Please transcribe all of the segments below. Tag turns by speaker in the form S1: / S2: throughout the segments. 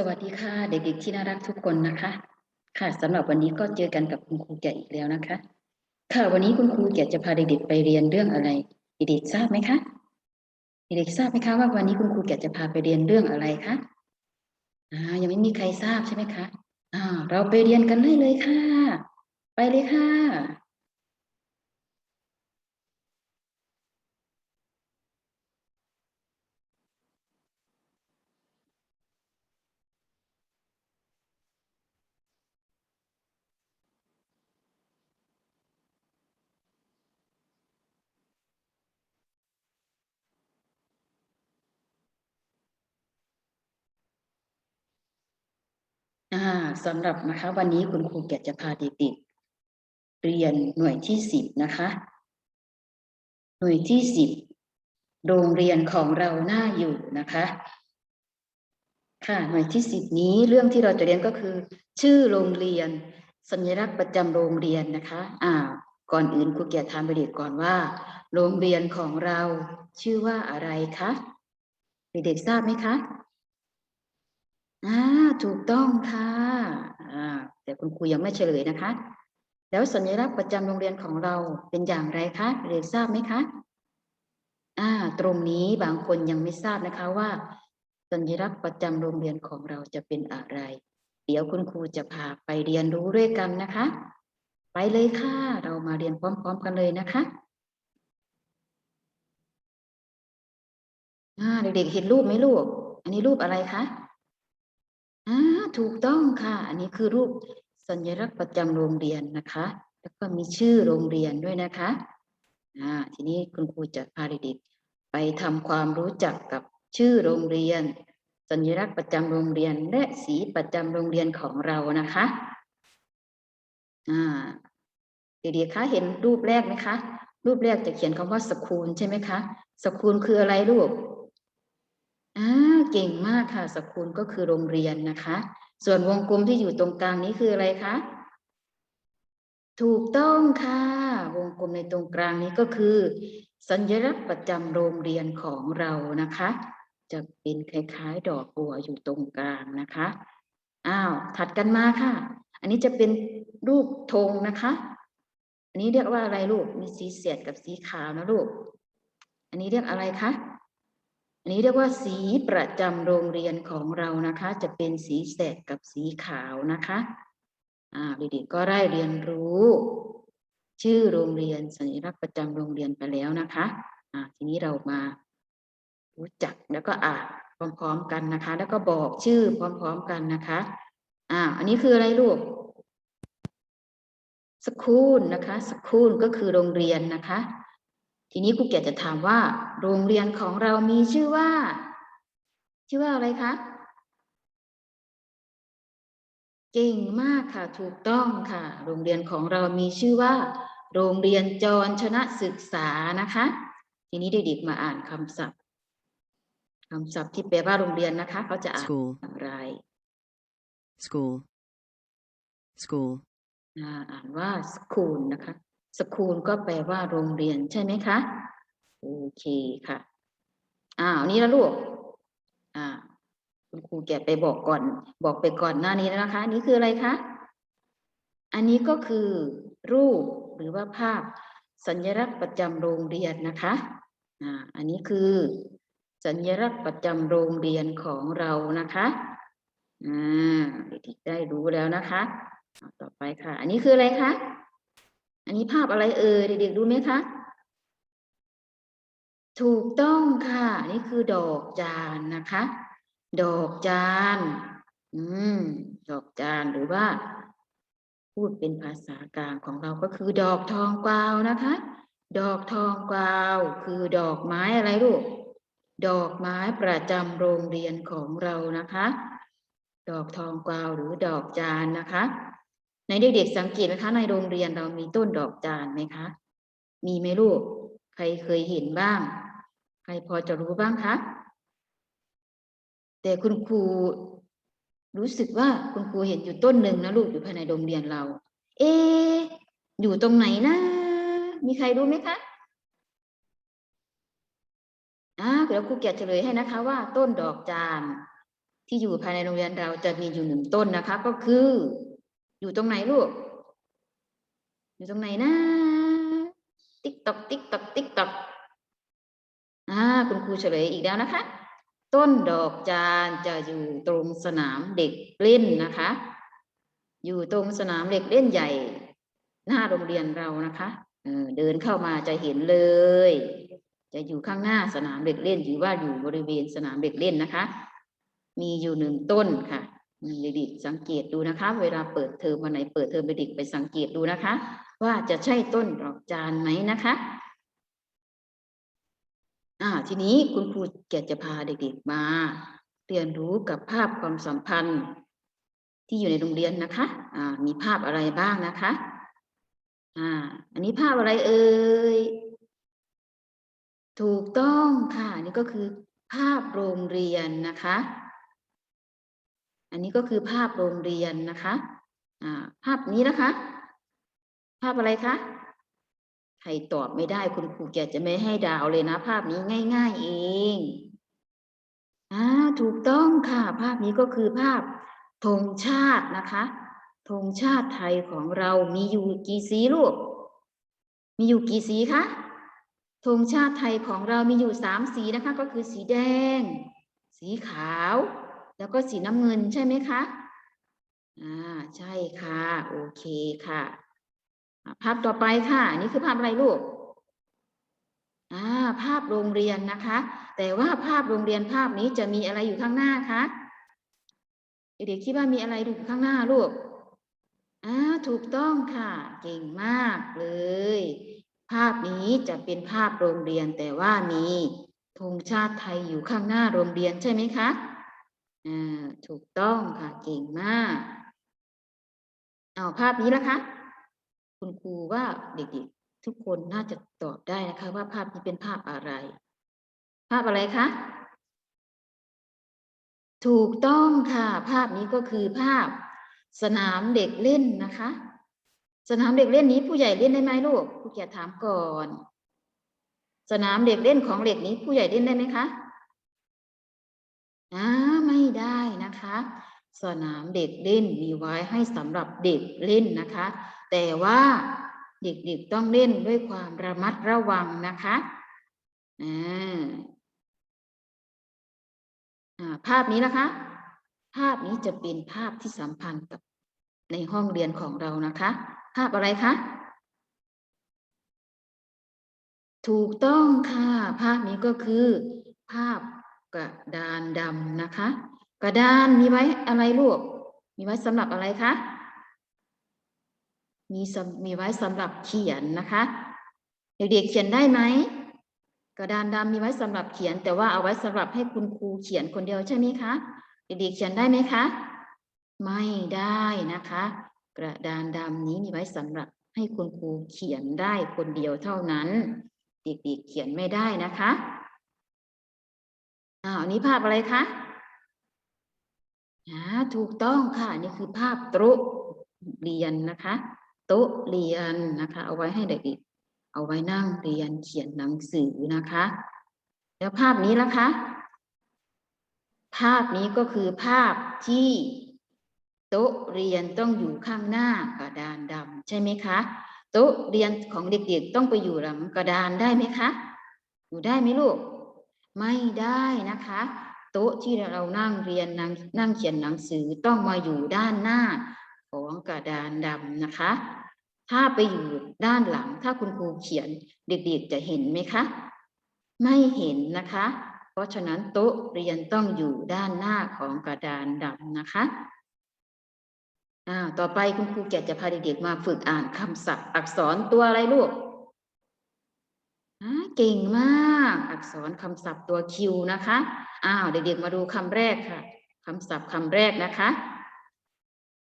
S1: สวัสดีค่ะ เด็กๆที่น่ารักทุกคนนะคะ ค่ะสำหรับวันนี้ก็เจอกันกับคุณครูแกะอีกแล้วนะคะ ค่ะวันนี้คุณครูแกะจะพาเด็กๆไปเรียนเรื่องอะไรเด็กๆทราบไหมคะเด็กๆทราบไหมคะว่าวันนี้คุณครูแกะจะพาไปเรียนเรื่องอะไรคะอ่ายังไม่มีใครทราบใช่ไหมคะอ่าเราไปเรียนกันได้เลยค่ะ ไปเลยค่ะ อ่าสำหรับนะคะวันนี้คุณครูแกะจะพาเด็กๆเรียนหน่วยที่สิบนะคะ หน่วยที่สิบโรงเรียนของเราหน้าอยู่นะคะ ค่ะหน่วยที่สิบนี้เรื่องที่เราจะเรียนก็คือ ชื่อโรงเรียน สัญลักษณ์ประจำโรงเรียนนะคะอ่าก่อนอื่นครูแกะถามเด็กๆก่อนว่า โรงเรียนของเราชื่อว่าอะไรคะเด็กๆทราบไหมคะ อ่าถูกต้องค่ะอ่าแต่คุณครูยังไม่เฉลยนะคะ แล้วสัญลักษณ์ประจำโรงเรียนของเราเป็นอย่างไรคะเด็กทราบไหมคะอ่าตรงนี้บางคนยังไม่ทราบนะคะว่า สัญลักษณ์ประจำโรงเรียนของเราจะเป็นอะไร เดี๋ยวคุณครูจะพาไปเรียนรู้ด้วยกันนะคะ ไปเลยค่ะ เรามาเรียนพร้อม ๆ กันเลยนะคะอ่าเด็กๆเห็นรูปไหมลูก อันนี้รูปอะไรคะ ถูกต้องค่ะ อันนี้คือรูปสัญลักษณ์ประจำโรงเรียนนะคะ แล้วก็มีชื่อโรงเรียนด้วยนะคะอ่าทีนี้คุณครูจะพาเด็กๆไปทำความรู้จักกับชื่อโรงเรียน สัญลักษณ์ประจำโรงเรียน และสีประจำโรงเรียนของเรานะคะอ่าเด็กๆคะเห็นรูปแรกไหมคะ รูปแรกจะเขียนคำว่าสคูลใช่ไหมคะสคูลคืออะไรลูกอ่าเก่งมากค่ะสคูลก็คือโรงเรียนนะคะ ส่วนวงกลมที่อยู่ตรงกลางนี้คืออะไรคะ ถูกต้องค่ะ วงกลมในตรงกลางนี้ก็คือ สัญลักษณ์ประจำโรงเรียนของเรานะคะ จะเป็นคล้ายๆ ดอกบัวอยู่ตรงกลางนะคะ อ้าว ถัดกันมาค่ะ อันนี้จะเป็นรูปธงนะคะ อันนี้เรียกว่าอะไรลูก มีสีเสียดกับสีขาวนะลูก อันนี้เรียกอะไรคะ อันนี้เรียกว่าสีประจำโรงเรียนของเรานะคะ จะเป็นสีแสดกับสีขาวนะคะอ่าเด็กๆก็ได้เรียนรู้ ชื่อโรงเรียนสัญลักษณ์ประจำโรงเรียนไปแล้วนะคะอ่าทีนี้เรามารู้จักแล้วก็อ่านพร้อมๆกันนะคะ แล้วก็บอกชื่อพร้อมๆกันนะคะอ่าอันนี้คืออะไรลูกสคูลนะคะสคูลก็คือโรงเรียนนะคะ ทีนี้ครูเกียรติจะถามว่า โรงเรียนของเรามีชื่อว่า ชื่อว่าอะไรคะ เก่งมากค่ะ ถูกต้องค่ะ โรงเรียนของเรามีชื่อว่า โรงเรียนจรชนะศึกษานะคะ ทีนี้เด็กๆมาอ่านคำศัพท์คำศัพท์ที่แปลว่าโรงเรียนนะคะ เขาจะอ่าน
S2: school,
S1: อย่างไร
S2: school, school,
S1: อ่าอ่านว่าสคูลนะคะ สคูลก็แปลว่าโรงเรียนใช่ไหมคะ โอเคค่ะอ้าวนี่แล้วลูกอ่าคุณครูแกไปบอกก่อน บอกไปก่อนหน้านี้แล้วนะคะ นี่คืออะไรคะ อันนี้ก็คือรูปหรือว่าภาพสัญลักษณ์ประจำโรงเรียนนะคะอ่าอันนี้คือ สัญลักษณ์ประจำโรงเรียนของเรานะคะอ่าเด็กๆได้รู้แล้วนะคะ ต่อไปค่ะ อันนี้คืออะไรคะ อันนี้ภาพอะไรเอ่ยเด็กๆดูไหมคะ ถูกต้องค่ะ นี่คือดอกจานนะคะ ดอกจานอืม ดอกจานหรือว่า พูดเป็นภาษากลางของเราก็คือดอกทองกวาวนะคะ ดอกทองกวาวคือดอกไม้อะไรลูกดอกไม้ประจำโรงเรียนของเรานะคะ ดอกทองกวาวหรือดอกจานนะคะ ในเด็กๆสังเกตไหมคะ ในโรงเรียนเรามีต้นดอกจานไหมคะ มีไหมลูก ใครเคยเห็นบ้าง ใครพอจะรู้บ้างคะแต่คุณครูรู้สึกว่าคุณครูเห็นอยู่ต้นหนึ่งนะลูกอยู่ภายในโรงเรียนเรา เอ อยู่ตรงไหนนะ มีใครรู้ไหมคะอ่าเดี๋ยวครูแกะเฉลยให้นะคะ ว่า ต้นดอกจานที่อยู่ภายในโรงเรียนเราจะมีอยู่หนึ่งต้นนะคะ ก็คือ อยู่ตรงไหนลูก อยู่ตรงไหนนะ ติ๊กตอกติ๊กตอกติ๊กตอกอ่าคุณครูเฉลยอีกแล้วนะคะ ต้นดอกจานจะอยู่ตรงสนามเด็กเล่นนะคะ อยู่ตรงสนามเด็กเล่นใหญ่ หน้าโรงเรียนเรานะคะเออเดินเข้ามาจะเห็นเลย จะอยู่ข้างหน้าสนามเด็กเล่นหรือว่าอยู่บริเวณสนามเด็กเล่นนะคะ มีอยู่หนึ่งต้นค่ะ เด็กๆสังเกตดูนะคะ เวลาเปิดเทอมวันไหนเปิดเทอมเด็กไปสังเกตดูนะคะ ว่าจะใช่ต้นดอกจานไหมนะคะอ่าทีนี้คุณครูแกจะพาเด็กๆมา เรียนรู้กับภาพความสัมพันธ์ ที่อยู่ในโรงเรียนนะคะอ่ามีภาพอะไรบ้างนะคะอ่าอันนี้ภาพอะไรเอ่ยถูกต้องค่ะนี่ก็คือภาพโรงเรียนนะคะ อันนี้ก็คือภาพโรงเรียนนะคะภาพนี้นะคะ ภาพอะไรคะใครตอบไม่ได้คุณครูแกจะไม่ให้ดาวเลยนะ ภาพนี้ง่าย ๆ เองอ่าถูกต้องค่ะ ภาพนี้ก็คือภาพธงชาตินะคะธงชาติไทยของเรามีอยู่กี่สีลูก มีอยู่กี่สีคะธงชาติไทยของเรามีอยู่สามสีนะคะ ก็คือสีแดง สีขาว แล้วก็สีน้ำเงินใช่ไหมคะอ่าใช่ค่ะ โอเคค่ะ ภาพต่อไปค่ะ นี่คือภาพอะไรลูกอ่าภาพโรงเรียนนะคะ แต่ว่าภาพโรงเรียนภาพนี้จะมีอะไรอยู่ข้างหน้าคะเด็กๆคิดว่ามีอะไรอยู่ข้างหน้าลูกอ่าถูกต้องค่ะ เก่งมากเลย ภาพนี้จะเป็นภาพโรงเรียนแต่ว่ามีธงชาติไทยอยู่ข้างหน้าโรงเรียนใช่ไหมคะ อ่าถูกต้องค่ะเก่งมากเอาภาพนี้ละคะ คุณครูว่าเด็กๆ ทุกคนน่าจะตอบได้นะคะ ว่าภาพนี้เป็นภาพอะไร ภาพอะไรคะถูกต้องค่ะ ภาพนี้ก็คือภาพสนามเด็กเล่นนะคะ สนามเด็กเล่นนี้ผู้ใหญ่เล่นได้ไหมลูกผู้แก่ถามก่อน สนามเด็กเล่นของเด็กนี้ผู้ใหญ่เล่นได้ไหมคะ อ่าไม่ได้นะคะ สนามเด็กเล่นมีไว้ให้สำหรับเด็กเล่นนะคะ แต่ว่าเด็กๆต้องเล่นด้วยความระมัดระวังนะคะอ่าอ่าภาพนี้นะคะ ภาพนี้จะเป็นภาพที่สัมพันธ์กับในห้องเรียนของเรานะคะ ภาพอะไรคะ ถูกต้องค่ะ ภาพนี้ก็คือ ภาพ กระดานดำนะคะ กระดานมีไว้อะไรลูก มีไว้สำหรับอะไรคะมีมีไว้สำหรับเขียนนะคะ เด็กๆเขียนได้ไหมกระดานดำมีไว้สำหรับเขียน แต่ว่าเอาไว้สำหรับให้คุณครูเขียนคนเดียวใช่ไหมคะเด็กๆเขียนได้ไหมคะไม่ได้นะคะ กระดานดำนี้มีไว้สำหรับให้คุณครูเขียนได้คนเดียวเท่านั้น เด็กๆเขียนไม่ได้นะคะ อ้าวอันนี้ภาพอะไรคะอ่าถูกต้องค่ะนี่คือภาพโต๊ะเรียนนะคะโต๊ะเรียนนะคะ เอาไว้ให้เด็กๆเอาไว้นั่งเรียนเขียนหนังสือนะคะ แล้วภาพนี้ล่ะคะ ภาพนี้ก็คือภาพที่โต๊ะเรียนต้องอยู่ข้างหน้ากระดานดำใช่ไหมคะโต๊ะเรียนของเด็กๆต้องไปอยู่หลังกระดานได้ไหมคะ อยู่ได้ไหมลูก ไม่ได้นะคะ โต๊ะที่เรานั่งเรียนนั่งนั่งเขียนหนังสือต้องมาอยู่ด้านหน้าของกระดานดำนะคะ ถ้าไปอยู่ด้านหลัง ถ้าคุณครูเขียนเด็กๆจะเห็นไหมคะ ไม่เห็นนะคะ เพราะฉะนั้นโต๊ะเรียนต้องอยู่ด้านหน้าของกระดานดำนะคะอ่าต่อไปคุณครูแกจะพาเด็กๆมาฝึกอ่านคำศัพท์อักษรตัวอะไรลูก อ่าเก่งมากอักษรคำศัพท์ตัวคิวนะคะอ้าวเด็กๆมาดูคำแรกค่ะคำศัพท์คำแรกนะคะ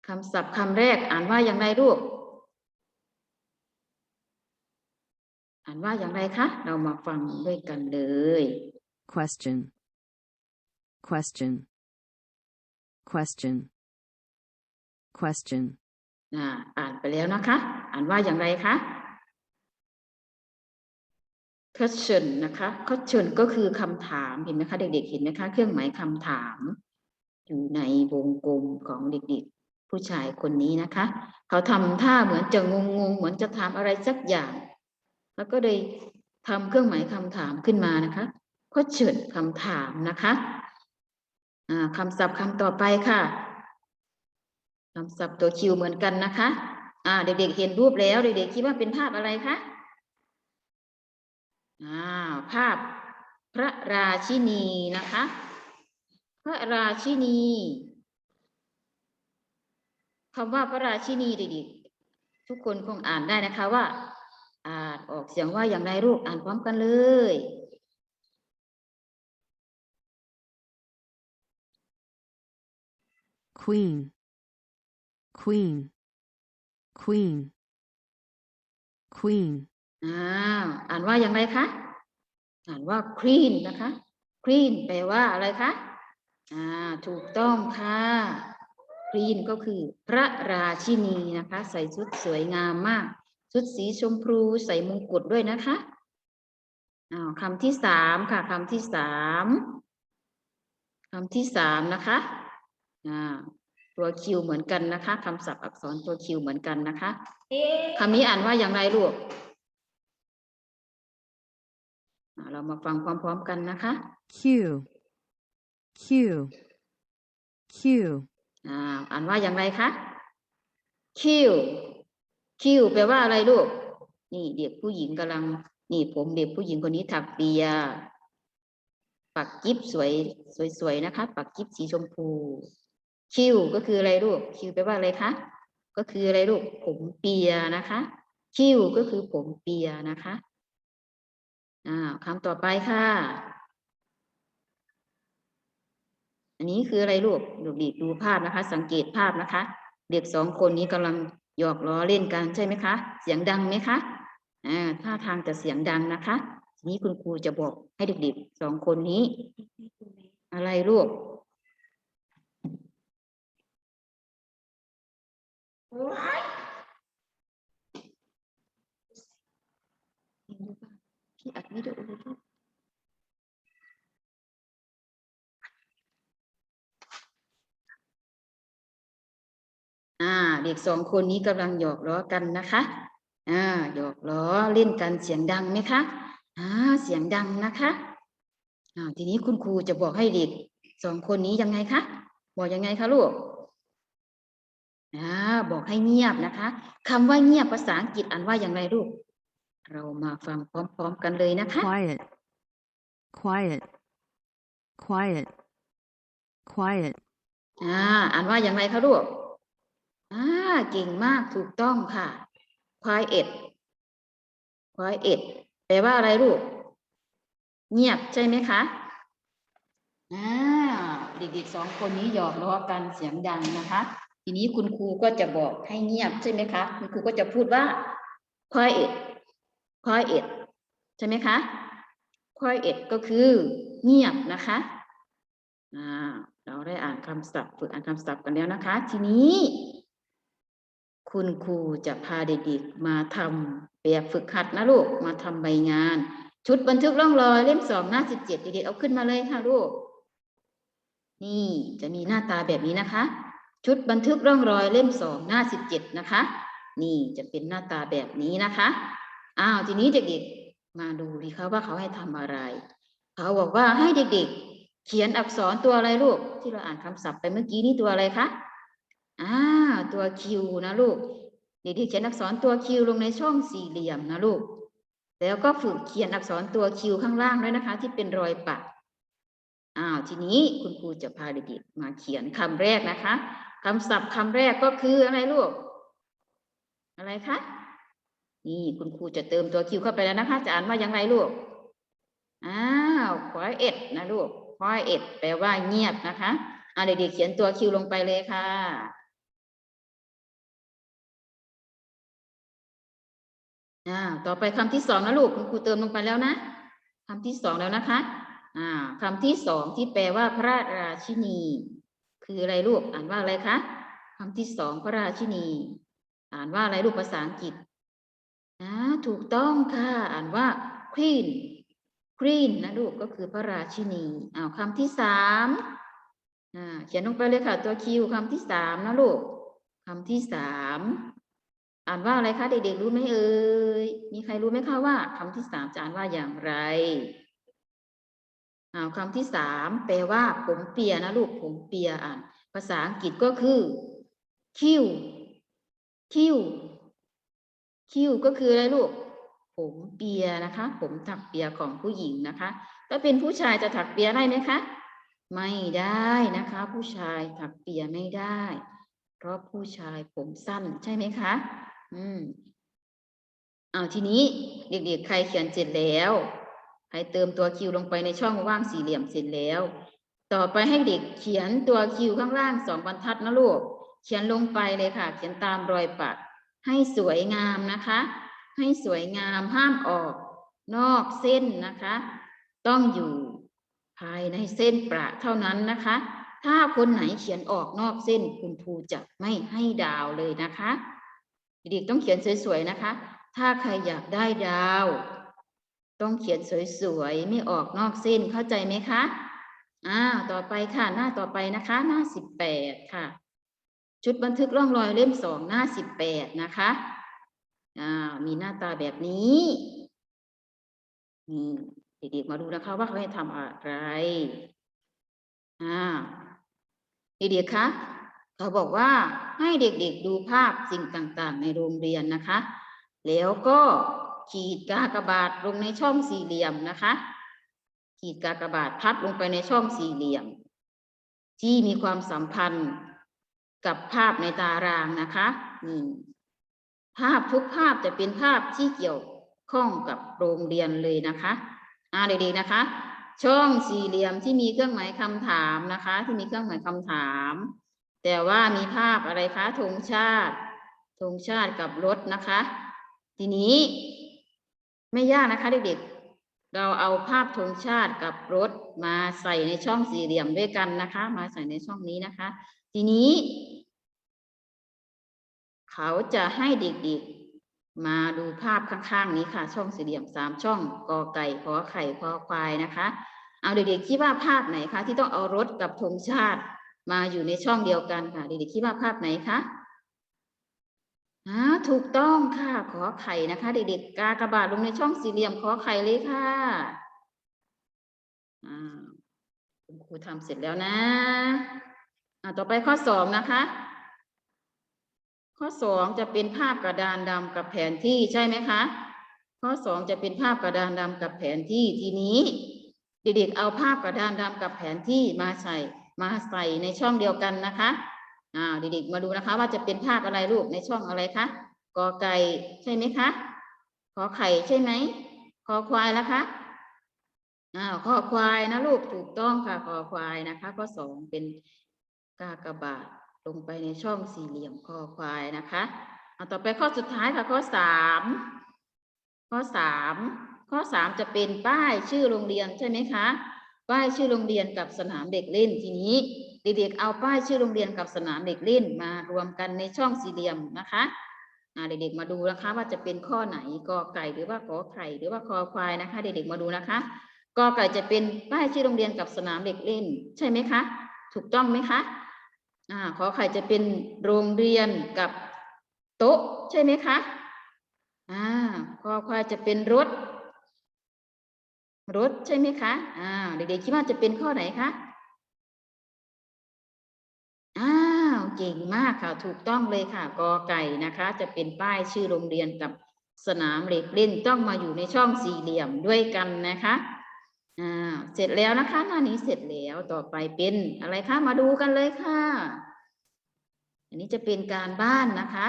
S1: คำศัพท์คำแรกอ่านว่าอย่างไรลูก อ่านว่าอย่างไรคะ เรามาฟังด้วยกันเลย
S2: question, question, question, question,
S1: อ่าอ่านไปแล้วนะคะ อ่านว่าอย่างไรคะ question นะคะ question ก็คือคำถามเห็นไหมคะ เด็ก ๆ เห็นไหมคะ เครื่องหมายคำถาม อยู่ในวงกลมของเด็ก ๆ ผู้ชายคนนี้นะคะ เขาทำท่าเหมือนจะงงๆเหมือนจะถามอะไรสักอย่าง แล้วก็เลยทำเครื่องหมายคำถามขึ้นมานะคะก็เฉิดคำถามนะคะคำศัพท์คำต่อไปค่ะคำศัพท์ตัวคิวเหมือนกันนะคะ อ่า เด็กๆเห็นรูปแล้ว เด็กๆคิดว่าเป็นภาพอะไรคะ อ่าภาพพระราชินีนะคะ พระราชินีคำว่าพระราชินีเด็กๆทุกคนคงอ่านได้นะคะว่า อ่านออกเสียงว่าอย่างไรลูกอ่านพร้อมกันเลย
S2: queen, queen, queen, queen,
S1: อ้าวอ่านว่าอย่างไรคะอ่านว่า queen นะคะ queen แปลว่าอะไรคะอ่าถูกต้องค่ะ queen ก็คือพระราชินีนะคะ ใส่ชุดสวยงามมาก ชุดสีชมพูใส่มงกุฎด้วยนะคะอ้าวคำที่สามค่ะคำที่สามคำที่สามนะคะอ่าตัวคิวเหมือนกันนะคะคำศัพท์อักษรตัวคิวเหมือนกันนะคะคำนี้อ่านว่าอย่างไรลูกอ่า เรามาฟังพร้อมๆกันนะคะ
S2: Q, Q, Q,
S1: อ่าอ่านว่าอย่างไรคะคิวคิวแปลว่าอะไรลูก นี่เด็กผู้หญิงกำลัง นี่ผมเด็กผู้หญิงคนนี้ถักเปีย ปักกิ๊บสวยสวยๆนะคะ ปักกิ๊บสีชมพูคิวก็คืออะไรลูกคิวแปลว่าอะไรคะ ก็คืออะไรลูก ผมเปียนะคะคิวก็คือผมเปียนะคะ อ่าคำต่อไปค่ะ อันนี้คืออะไรลูกดูดีดูภาพนะคะ สังเกตภาพนะคะ เด็กสองคนนี้กำลังหยอกล้อเล่นกันใช่ไหมคะ เสียงดังไหมคะอ่าท่าทางจะเสียงดังนะคะ ทีนี้คุณครูจะบอกให้เด็กๆสองคนนี้ อะไรลูก พี่อัดวิดีโอเลยลูกอ่า เด็กสองคนนี้กำลังหยอกล้อกันนะคะ อ่า หยอกล้อเล่นกันเสียงดังไหมคะอ่าเสียงดังนะคะอ่าทีนี้คุณครูจะบอกให้เด็กสองคนนี้ยังไงคะ บอกยังไงคะลูกอ่าบอกให้เงียบนะคะคำว่าเงียบภาษาอังกฤษอ่านว่าอย่างไรลูก เรามาฟังพร้อมๆกันเลยนะคะ
S2: quiet, quiet, quiet, quiet,
S1: อ่าอ่านว่าอย่างไรคะลูกอ่าเก่งมากถูกต้องค่ะ quiet quiet แปลว่าอะไรลูก เงียบใช่ไหมคะอ่าเด็กๆสองคนนี้หยอกล้อกันเสียงดังนะคะ ทีนี้คุณครูก็จะบอกให้เงียบใช่ไหมคะ คุณครูก็จะพูดว่า quiet quiet ใช่ไหมคะ quiet ก็คือเงียบนะคะเราได้อ่านคำศัพท์ฝึกอ่านคำศัพท์กันแล้วนะคะ ทีนี้ คุณครูจะพาเด็กๆมาทำแบบฝึกหัดนะลูก มาทำใบงาน ชุดบันทึกร่องรอยเล่มสองหน้าสิบเจ็ดเด็กๆเอาขึ้นมาเลยค่ะลูก นี่จะมีหน้าตาแบบนี้นะคะ ชุดบันทึกร่องรอยเล่มสองหน้าสิบเจ็ดนะคะ นี่จะเป็นหน้าตาแบบนี้นะคะ อ้าวทีนี้เด็กๆมาดูดีคะว่าเขาให้ทำอะไร เขาบอกว่าให้เด็กๆ เขียนอักษรตัวอะไรลูก ที่เราอ่านคำศัพท์ไปเมื่อกี้นี่ตัวอะไรคะอ่าตัวคิวนะลูกเด็กๆเขียนอักษรตัวคิวลงในช่องสี่เหลี่ยมนะลูก แล้วก็ฝึกเขียนอักษรตัวคิวข้างล่างด้วยนะคะ ที่เป็นรอยปักอ้าวทีนี้คุณครูจะพาเด็กๆมาเขียนคำแรกนะคะคำศัพท์คำแรกก็คืออะไรลูก อะไรคะ นี่คุณครูจะเติมตัวคิวเข้าไปแล้วนะคะจะอ่านว่าอย่างไรลูกอ้าวควายเอ็ดนะลูกควายเอ็ดแปลว่าเงียบนะคะอ่าเด็กๆเขียนตัวคิวลงไปเลยค่ะอ่าต่อไปคำที่สองนะลูกคุณครูเติมลงไปแล้วนะคำที่สองแล้วนะคะอ่าคำที่สองที่แปลว่าพระราชินี คืออะไรลูกอ่านว่าอะไรคะคำที่สองพระราชินี อ่านว่าอะไรลูกภาษาอังกฤษ ถูกต้องค่ะ อ่านว่า queen queen นะลูกก็คือพระราชินีอ้าวคำที่สามอ่าเขียนลงไปเลยค่ะ ตัวคิวคำที่สามนะลูกคำที่สามอ่านว่าอะไรคะเด็กๆรู้ไหมเอ่ยมีใครรู้ไหมคะว่าคำที่สามจะอ่านว่าอย่างไรอ่าคำที่สามแปลว่า ผมเปียนะลูกผมเปียอ่าน ภาษาอังกฤษก็คือคิว คิวคิวก็คืออะไรลูก ผมเปียนะคะ ผมถักเปียของผู้หญิงนะคะ ถ้าเป็นผู้ชายจะถักเปียได้ไหมคะ ไม่ได้นะคะ ผู้ชายถักเปียไม่ได้ เพราะผู้ชายผมสั้นใช่ไหมคะ อืมเอาทีนี้เด็กๆใครเขียนเสร็จแล้วใครเติมตัวคิวลงไปในช่องว่างสี่เหลี่ยมเสร็จแล้ว ต่อไปให้เด็กเขียนตัวคิวข้างล่างสองบรรทัดนะลูก เขียนลงไปเลยค่ะ เขียนตามรอยปัก ให้สวยงามนะคะ ให้สวยงามห้ามออกนอกเส้นนะคะ ต้องอยู่ภายในเส้นประเท่านั้นนะคะ ถ้าคนไหนเขียนออกนอกเส้นคุณครูจะไม่ให้ดาวเลยนะคะเด็กๆต้องเขียนสวยๆนะคะ ถ้าใครอยากได้ดาว ต้องเขียนสวยๆไม่ออกนอกเส้นเข้าใจไหมคะอ้าวต่อไปค่ะหน้าต่อไปนะคะ หน้าสิบแปดค่ะ ชุดบันทึกร่องรอยเล่มสองหน้าสิบแปดนะคะอ่ามีหน้าตาแบบนี้นี่เด็กๆมาดูนะคะว่าเขาให้ทำอะไรอ่าเด็กๆคะเขาบอกว่าให้เด็กๆดูภาพสิ่งต่างๆ ในโรงเรียนนะคะ แล้วก็ขีดกากบาทลงในช่องสี่เหลี่ยมนะคะ ขีดกากบาทพับลงไปในช่องสี่เหลี่ยม ที่มีความสัมพันธ์ กับภาพในตารางนะคะนี่ภาพทุกภาพจะเป็นภาพที่เกี่ยวข้องกับโรงเรียนเลยนะคะอ่าเด็กๆนะคะ ช่องสี่เหลี่ยมที่มีเครื่องหมายคำถามนะคะ ที่มีเครื่องหมายคำถาม แต่ว่ามีภาพอะไรคะธงชาติธงชาติกับรถนะคะ ทีนี้ ไม่ยากนะคะเด็กๆ เราเอาภาพธงชาติกับรถมาใส่ในช่องสี่เหลี่ยมด้วยกันนะคะ มาใส่ในช่องนี้นะคะ ทีนี้ เขาจะให้เด็กๆ มาดูภาพข้างๆ นี้ค่ะ ช่องสี่เหลี่ยมสามช่องกอไก่ขอไข่ขอควายนะคะ เอาเด็กๆคิดว่าภาพไหนคะที่ต้องเอารถกับธงชาติมาอยู่ในช่องเดียวกันค่ะ เด็กๆคิดว่าภาพไหนคะอ่าถูกต้องค่ะ ขอไข่นะคะ เด็กๆกากระบาดลงในช่องสี่เหลี่ยมขอไข่เลยค่ะอ่าคุณครูทำเสร็จแล้วนะ ต่อไปข้อสองนะคะ ข้อสองจะเป็นภาพกระดานดำกับแผนที่ใช่ไหมคะ ข้อสองจะเป็นภาพกระดานดำกับแผนที่ทีนี้เด็กๆเอาภาพกระดานดำกับแผนที่มาใส่มาใส่ในช่องเดียวกันนะคะอ่าเด็กๆมาดูนะคะ ว่าจะเป็นภาพอะไรลูกในช่องอะไรคะกอไก่ใช่ไหมคะขอไข่ใช่ไหมคอควายแล้วคะอ้าวคอควายนะลูกถูกต้องค่ะคอควายนะคะข้อสองเป็น กากบาทลงไปในช่องสี่เหลี่ยมคอควายนะคะเอาต่อไปข้อสุดท้ายค่ะข้อสามข้อสามข้อสามจะเป็นป้ายชื่อโรงเรียนใช่ไหมคะ ป้ายชื่อโรงเรียนกับสนามเด็กเล่นทีนี้เด็กๆเอาป้ายชื่อโรงเรียนกับสนามเด็กเล่นมารวมกันในช่องสี่เหลี่ยมนะคะเด็กๆมาดูนะคะ ว่าจะเป็นข้อไหนกอไก่หรือว่าขอไข่หรือว่าคอควายนะคะ เด็กๆมาดูนะคะกอไก่จะเป็นป้ายชื่อโรงเรียนกับสนามเด็กเล่น ใช่ไหมคะ ถูกต้องไหมคะ อ่าขอไข่จะเป็นโรงเรียนกับโต๊ะใช่ไหมคะอ่าคอควายจะเป็นรถ รถใช่ไหมคะอ่าเด็กๆคิดว่าจะเป็นข้อไหนคะอ้าวเก่งมากค่ะ ถูกต้องเลยค่ะกอไก่นะคะ จะเป็นป้ายชื่อโรงเรียนกับสนามเด็กเล่นต้องมาอยู่ในช่องสี่เหลี่ยมด้วยกันนะคะ อ่าเสร็จแล้วนะคะ หน้านี้เสร็จแล้วต่อไปเป็นอะไรคะมาดูกันเลยค่ะ อันนี้จะเป็นการบ้านนะคะ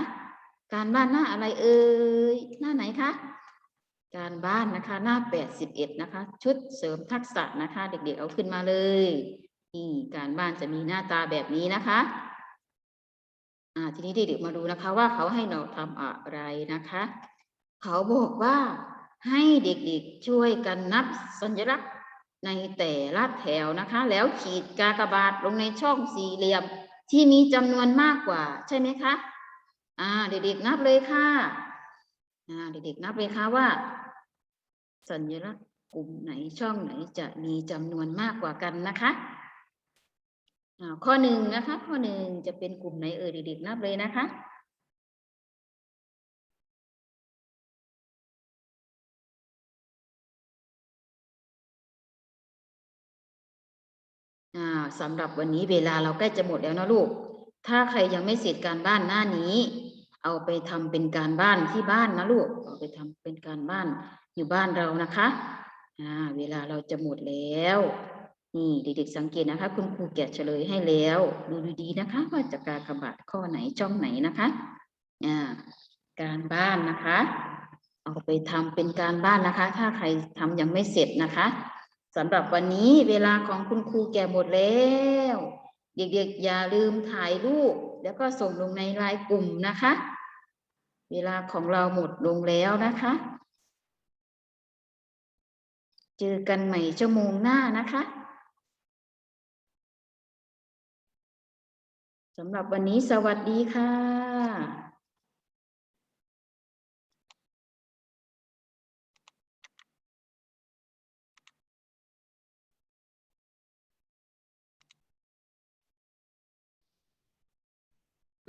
S1: การบ้านหน้าอะไรเอ่ยหน้าไหนคะการบ้านนะคะ หน้าแปดสิบเอ็ดนะคะ ชุดเสริมทักษะนะคะ เด็ก ๆ เอาขึ้นมาเลยนี่การบ้านจะมีหน้าตาแบบนี้นะคะอ่าทีนี้เด็กๆมาดูนะคะ ว่าเขาให้เราทำอะไรนะคะ เขาบอกว่าให้เด็กๆช่วยกันนับสัญลักษณ์ ในแต่ละแถวนะคะ แล้วขีดกากบาทลงในช่องสี่เหลี่ยมที่มีจำนวนมากกว่า ใช่ไหมคะ อ่า เด็กๆนับเลยค่ะ อ่า เด็กๆนับเลยค่ะว่า สัญลักษณ์กลุ่มไหนช่องไหนจะมีจำนวนมากกว่ากันนะคะข้อหนึ่งนะคะ ข้อหนึ่งจะเป็นกลุ่มไหนเอ่ยเด็กๆนับเลยนะคะ สำหรับวันนี้เวลาเราใกล้จะหมดแล้วนะลูก ถ้าใครยังไม่เสร็จการบ้านหน้านี้ เอาไปทำเป็นการบ้านที่บ้านนะลูก เอาไปทำเป็นการบ้านอยู่บ้านเรานะคะอ่าเวลาเราจะหมดแล้ว นี่เด็กๆสังเกตนะคะ คุณครูแกะเฉลยให้แล้ว ดูดีๆนะคะ ว่าจะกากบาทข้อไหนช่องไหนนะคะอ่าการบ้านนะคะ เอาไปทำเป็นการบ้านนะคะ ถ้าใครทำยังไม่เสร็จนะคะ สำหรับวันนี้เวลาของคุณครูแก่หมดแล้ว เด็กๆ อย่าลืมถ่ายรูป แล้วก็ส่งลงในไลน์กลุ่มนะคะ เวลาของเราหมดลงแล้วนะคะ เจอกันใหม่ชั่วโมงหน้านะคะสำหรับวันนี้สวัสดีค่ะ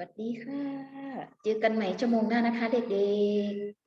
S1: วัสดีค่ะ เจอกันใหม่ชั่วโมงหน้านะคะ เด็กๆ